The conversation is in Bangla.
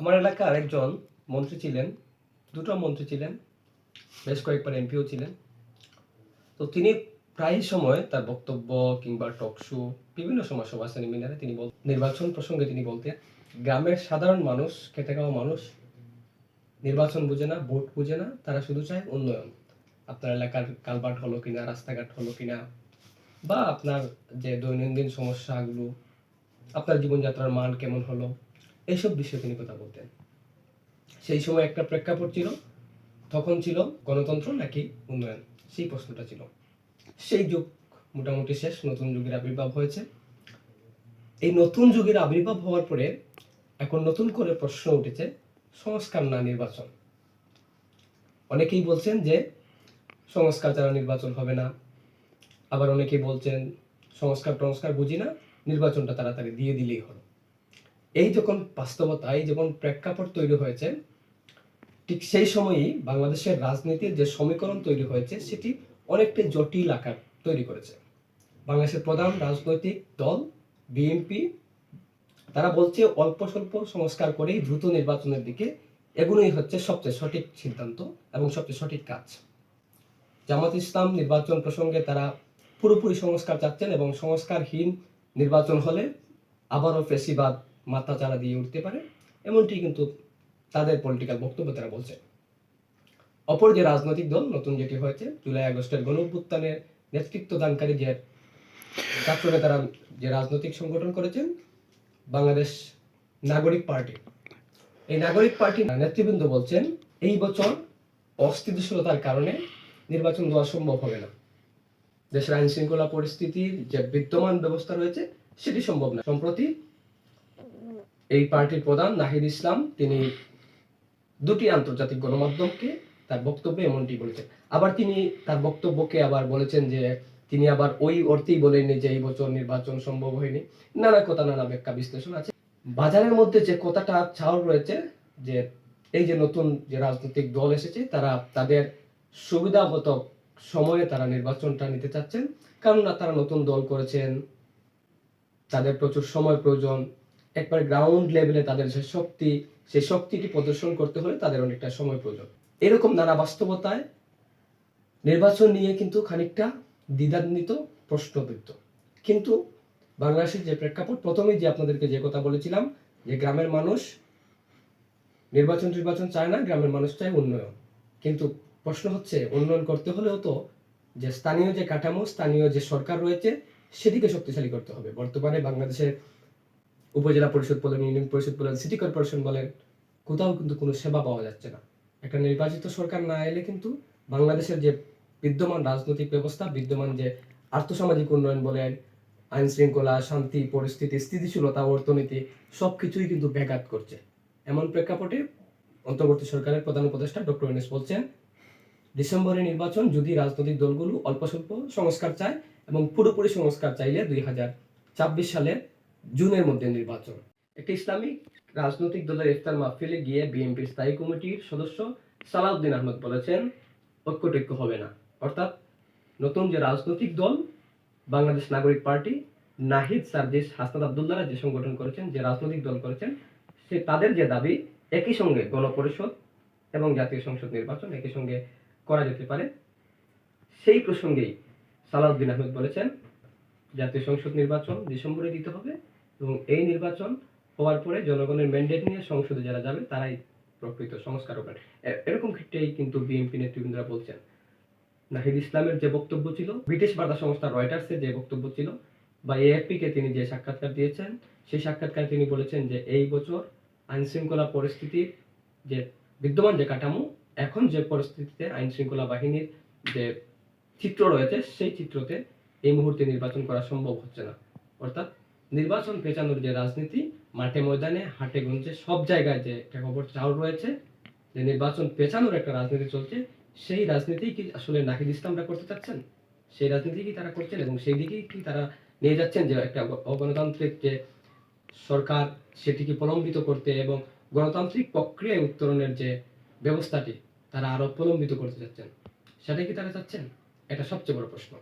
আমার এলাকার একজন মন্ত্রী ছিলেন, দুটো মন্ত্রী ছিলেন, বেশ কয়েকবার এমপিও ছিলেন। তো তিনি প্রায় সময় তার বক্তব্য কিংবা টক শো বিভিন্ন সময় সভা সেমিনারে তিনি বল নির্বাচন প্রসঙ্গে তিনি বলতেন, গ্রামের সাধারণ মানুষ, খেটে খাওয়া মানুষ, নির্বাচন বুঝে না, ভোট বুঝে না, তারা শুধু চায় উন্নয়ন। আপনার এলাকার কালভার্ট হলো কিনা, রাস্তাঘাট হলো কিনা, বা আপনার যে দৈনন্দিন সমস্যাগুলো, আপনার জীবনযাত্রার মান কেমন হলো এইসব বিষয়ে তিনি কথা বলতেন। সেই সময় একটা প্রেক্ষাপট ছিল, তখন ছিল গণতন্ত্র নাকি উন্নয়ন? সেই প্রশ্নটা ছিল। সেই যুগ মোটামুটি শেষ, নতুন যুগের আবির্ভাব হয়েছে। এই নতুন যুগের আবির্ভাব হওয়ার পরে এখন নতুন করে প্রশ্ন উঠেছে, সংস্কার না নির্বাচন? অনেকেই বলছেন যে, সংস্কার ছাড়া নির্বাচন হবে না। আবার অনেকেই বলছেন সংস্কার টংস্কার বুঝি না, নির্বাচনটা তাড়াতাড়ি দিয়ে দিলেই হলো। এই যখন বাস্তবতা, এই যখন প্রেক্ষাপট তৈরি হয়েছে, ঠিক সেই সময়ই বাংলাদেশের রাজনীতির যে সমীকরণ তৈরি হয়েছে, সেটি অনেকটা জটিল আকার তৈরি করেছে। বাংলাদেশের প্রধান রাজনৈতিক দল, বিএনপি, তারা বলছে অল্প স্বল্প সংস্কার করেই দ্রুত নির্বাচনের দিকে এগুলোই হচ্ছে সবচেয়ে সঠিক সিদ্ধান্ত এবং সবচেয়ে সঠিক কাজ। জামাত ইসলাম নির্বাচন প্রসঙ্গে তারা পুরোপুরি সংস্কার চাচ্ছেন এবং সংস্কারহীন নির্বাচন হলে আবারও ফেসিবাদ মাথা চারা দিয়ে উঠতে পারে, এমনটি কিন্তু তাদের পলিটিক্যাল বক্তব্য তারা বলছে। অপর যে রাজনৈতিক দল, নতুন যেটি হয়েছে, জুলাই আগস্টের গণ অভ্যুত্থানের নেতৃত্ব দানকারী যে ছাত্র নেতারা যে রাজনৈতিক সংগঠন করেছেন, বাংলাদেশ নাগরিক পার্টি। এই নাগরিক পার্টির নেতৃবৃন্দ বলছেন, এই বছর অস্থিতিশীলতার কারণে নির্বাচন দেওয়া সম্ভব হবে না। দেশের আইন শৃঙ্খলা পরিস্থিতির যে বিদ্যমান ব্যবস্থা রয়েছে, সেটি সম্ভব না। সম্প্রতি এই পার্টির প্রধান নাহিদ ইসলাম, তিনি দুটি আন্তর্জাতিক গণমাধ্যমকে তার বক্তব্যে এমনটি বলেছেন। আবার তিনি তার বক্তব্যকে আবার বলেছেন যে তিনি আবার ওই অর্থেই বলেননি যে এই বছর নির্বাচন সম্ভব হয়নি। নানা কথা, নানা ব্যাখ্যা, বিশ্লেষণ আছে। বাজারের মধ্যে যে কথাটা ছাড় রয়েছে, যে এই যে নতুন যে রাজনৈতিক দল এসেছে, তারা তাদের সুবিধা মতো সময়ে তারা নির্বাচনটা নিতে চাচ্ছেন। কেননা তারা নতুন দল করেছেন, তাদের প্রচুর সময় প্রয়োজন একবার গ্রাউন্ড লেভেলে তাদের যে শক্তি, সেই শক্তিটি প্রদর্শন করতে হলে তাদের অনেকটা সময় প্রয়োজন। এরকম নানা বাস্তবতায় নির্বাচন নিয়ে কিন্তু খানিকটা দ্বিধান্বিত প্রশ্নবিদ্ধ। কিন্তু বাংলাদেশের যে প্রেক্ষাপট, প্রথমেই যে আপনাদেরকে যে কথা বলেছিলাম যে গ্রামের মানুষ নির্বাচন নির্বাচন চায় না, গ্রামের মানুষ চায় উন্নয়ন। কিন্তু প্রশ্ন হচ্ছে, উন্নয়ন করতে হলেও তো যে স্থানীয় যে কাঠামো, স্থানীয় যে সরকার রয়েছে সেটিকে শক্তিশালী করতে হবে। বর্তমানে বাংলাদেশের উপজেলা পরিষদ বলেন, ইউনিয়ন পরিষদ বলেন, সিটি কর্পোরেশন বলেন, কোথাও কিন্তু কোনো সেবা পাওয়া যাচ্ছে না। একটা নির্বাচিত সরকার না এলে কিন্তু বাংলাদেশের যে বিদ্যমান রাজনৈতিক ব্যবস্থা, বিদ্যমান যে আর্থসামাজিক উন্নয়ন বলেন আইন শৃঙ্খলা শান্তি, পরিস্থিতি, স্থিতিশীলতা, অর্থনীতি সব কিছুই কিন্তু ব্যাঘাত করছে। এমন প্রেক্ষাপটে অন্তর্বর্তী সরকারের প্রধান উপদেষ্টা ডক্টর এনএস বলছেন ডিসেম্বরে নির্বাচন যদি রাজনৈতিক দলগুলো অল্প স্বল্প সংস্কার চায় এবং পুরোপুরি সংস্কার চাইলে দুই হাজার ছাব্বিশ সালের জুনের মধ্যে নির্বাচন। একটি ইসলামিক রাজনৈতিক দলের ইফতার মাহফিলে গিয়ে বিএনপির স্থায়ী কমিটির সদস্য সালাউদ্দিন আহমদ বলেছেন ঐক্যটৈক্য হবে না। অর্থাৎ নতুন যে রাজনৈতিক দল, বাংলাদেশ নাগরিক পার্টি, নাহিদ সার্জিস হাসনাদ আবদুল্লাহরা যে সংগঠন করেছেন, যে রাজনৈতিক দল করেছেন, সে তাদের যে দাবি, একই সঙ্গে গণপরিষদ এবং জাতীয় সংসদ নির্বাচন একই সঙ্গে করা যেতে পারে। সেই প্রসঙ্গেই সালাউদ্দিন আহমেদ বলেছেন, জাতীয় সংসদ নির্বাচন ডিসেম্বরে দিতে হবে। এবং এই নির্বাচন হওয়ার পরে জনগণের ম্যান্ডেট নিয়ে সংসদে যারা যাবে, তারাই প্রকৃত সংস্কার হবে। এরকম ক্ষেত্রেই কিন্তু বিএনপি নেতৃবৃন্দরা বলছেন। নাহিদ ইসলামের যে বক্তব্য ছিল, ব্রিটিশ বার্তা সংস্থা রয়টার্সের যে বক্তব্য ছিল, বা এএফপি কে তিনি যে সাক্ষাৎকার দিয়েছেন, সেই সাক্ষাৎকারে তিনি বলেছেন যে এই বছর আইন শৃঙ্খলা পরিস্থিতির যে বিদ্যমান যে কাঠামো, এখন যে পরিস্থিতিতে আইন শৃঙ্খলা বাহিনীর যে চিত্র রয়েছে, সেই চিত্রতে এই মুহূর্তে নির্বাচন করা সম্ভব হচ্ছে না। অর্থাৎ নির্বাচন পেঁচানোর যে রাজনীতি, মাঠে ময়দানে, হাটে গঞ্জে, সব জায়গায় যে একটা খবর চাউল রয়েছে, যে নির্বাচন পেঁচানোর একটা রাজনীতি চলছে, সেই রাজনীতি কি আসলে নাহিদ ইসলামরা করতে চাচ্ছেন? সেই রাজনীতি কি তারা করছেন এবং সেই দিকেই কি তারা নিয়ে যাচ্ছেন যে একটা অগণতান্ত্রিক যে সরকার সেটিকে প্রলম্বিত করতে এবং গণতান্ত্রিক প্রক্রিয়ায় উত্তরণের যে ব্যবস্থাটি, তারা আরও প্রলম্বিত করতে চাচ্ছেন সেটাই কি তারা চাচ্ছেন? এটা সবচেয়ে বড় প্রশ্ন।